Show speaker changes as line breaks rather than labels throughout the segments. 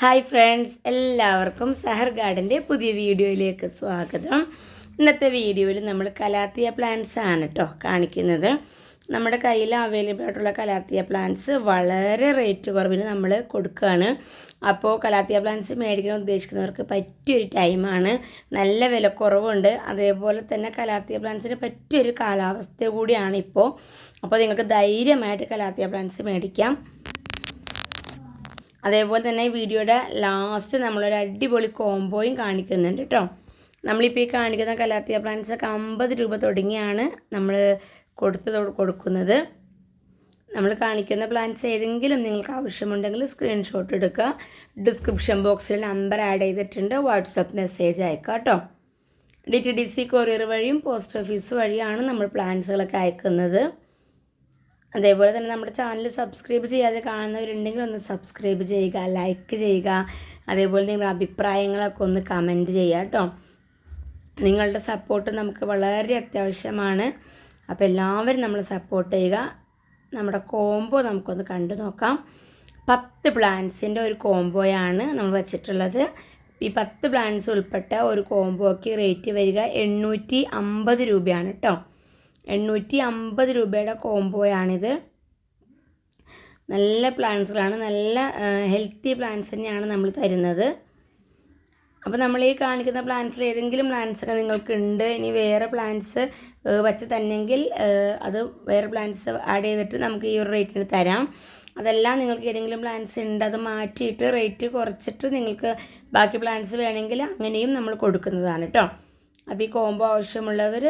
Hi friends എല്ലാവർക്കും സഹർ ഗാർഡന്റെ പുതിയ വീഡിയോയിലേക്ക് സ്വാഗതം. ഇന്നത്തെ വീഡിയോയിൽ നമ്മൾ കലാത്തിയ പ്ലാന്റ്സ് ആണ് കേട്ടോ കാണിക്കുന്നത്. നമ്മുടെ കയ്യിൽ അവൈലബിൾ ആയിട്ടുള്ള കലാത്തിയ പ്ലാന്റ്സ് വളരെ റേറ്റ് കുറവിന് നമ്മൾ കൊടുക്കുകയാണ്. അപ്പോൾ കലാത്തിയ പ്ലാന്റ്സ് മേടിക്കാൻ ഉദ്ദേശിക്കുന്നവർക്ക് പറ്റിയൊരു ടൈമാണ് നല്ല വിലക്കുറവുണ്ട്. അതേപോലെ തന്നെ കലാത്തിയ പ്ലാന്റ്സിന് പറ്റിയൊരു കാലാവസ്ഥ കൂടിയാണ് ഇപ്പോൾ. അപ്പോൾ നിങ്ങൾക്ക് ധൈര്യമായിട്ട് കലാത്തിയ പ്ലാന്റ്സ് മേടിക്കാം. അതേപോലെ തന്നെ വീഡിയോയുടെ ലാസ്റ്റ് നമ്മളൊരു അടിപൊളി കോംബോയും കാണിക്കുന്നുണ്ട് കേട്ടോ നമ്മളിപ്പോൾ ഈ കാണിക്കുന്ന കലാത്തിയ പ്ലാന്റ്സ് ഒക്കെ അമ്പത് രൂപ തുടങ്ങിയാണ് നമ്മൾ കൊടുത്ത് കൊടുക്കുന്നത്. നമ്മൾ കാണിക്കുന്ന പ്ലാന്റ്സ് ഏതെങ്കിലും നിങ്ങൾക്ക് ആവശ്യമുണ്ടെങ്കിൽ സ്ക്രീൻഷോട്ട് എടുക്കുക. ഡിസ്ക്രിപ്ഷൻ ബോക്സിൽ നമ്പർ ആഡ് ചെയ്തിട്ടുണ്ട്. വാട്സപ്പ് മെസ്സേജ് അയക്കുക കേട്ടോ D T D C courier വഴിയും പോസ്റ്റ് ഓഫീസ് വഴിയാണ് നമ്മൾ പ്ലാന്റ്സുകളൊക്കെ അയക്കുന്നത്. അതേപോലെ തന്നെ നമ്മുടെ ചാനൽ സബ്സ്ക്രൈബ് ചെയ്യാതെ കാണുന്നവരുണ്ടെങ്കിൽ ഒന്ന് സബ്സ്ക്രൈബ് ചെയ്യുക ലൈക്ക് ചെയ്യുക. അതേപോലെ നിങ്ങളുടെ അഭിപ്രായങ്ങളൊക്കെ ഒന്ന് കമന്റ് ചെയ്യുക കേട്ടോ. നിങ്ങളുടെ സപ്പോർട്ട് നമുക്ക് വളരെ അത്യാവശ്യമാണ്. അപ്പോൾ എല്ലാവരും നമ്മൾ സപ്പോർട്ട് ചെയ്യുക. നമ്മുടെ കോംബോ നമുക്കൊന്ന് കണ്ടു നോക്കാം. പത്ത് പ്ലാന്റ്സിന്റെ ഒരു കോംബോയാണ് നമ്മൾ വെച്ചിട്ടുള്ളത്. ഈ പത്ത് പ്ലാന്റ്സ് ഉൾപ്പെട്ട ഒരു കോംബോയ്ക്ക് റേറ്റ് വരിക എണ്ണൂറ്റി അമ്പത് രൂപയാണ് കേട്ടോ. എണ്ണൂറ്റി അമ്പത് രൂപയുടെ കോംബോയാണിത്. നല്ല പ്ലാന്റ്സുകളാണ് നല്ല ഹെൽത്തി പ്ലാന്റ്സ് തന്നെയാണ് നമ്മൾ തരുന്നത്. അപ്പോൾ നമ്മൾ ഈ കാണിക്കുന്ന പ്ലാന്റ്സിൽ ഏതെങ്കിലും പ്ലാന്റ്സ് ഒക്കെ നിങ്ങൾക്ക് ഉണ്ട് ഇനി വേറെ പ്ലാന്റ്സ് വച്ച് തന്നെങ്കിൽ അത് വേറെ പ്ലാന്റ്സ് ആഡ് ചെയ്തിട്ട് നമുക്ക് ഈ ഒരു റേറ്റിന് തരാം. അതെല്ലാം നിങ്ങൾക്ക് ഏതെങ്കിലും പ്ലാന്റ്സ് ഉണ്ട് അത് മാറ്റിയിട്ട് റേറ്റ് കുറച്ചിട്ട് നിങ്ങൾക്ക് ബാക്കി പ്ലാന്റ്സ് വേണമെങ്കിൽ അങ്ങനെയും നമ്മൾ കൊടുക്കുന്നതാണ് കേട്ടോ അപ്പോൾ ഈ കോംബോ ആവശ്യമുള്ളവർ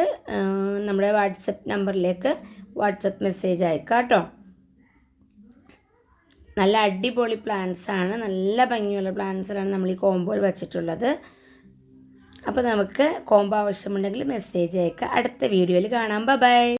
നമ്മുടെ വാട്സപ്പ് നമ്പറിലേക്ക് വാട്സപ്പ് മെസ്സേജ് അയക്കാം കേട്ടോ നല്ല അടിപൊളി പ്ലാന്റ്സ് ആണ്. നല്ല ഭംഗിയുള്ള പ്ലാന്റ്സിലാണ് നമ്മൾ ഈ കോംബോയിൽ വെച്ചിട്ടുള്ളത്. അപ്പോൾ നമുക്ക് കോംബോ ആവശ്യമുണ്ടെങ്കിൽ മെസ്സേജ് അയക്കുക അടുത്ത വീഡിയോയിൽ കാണാം. ബൈ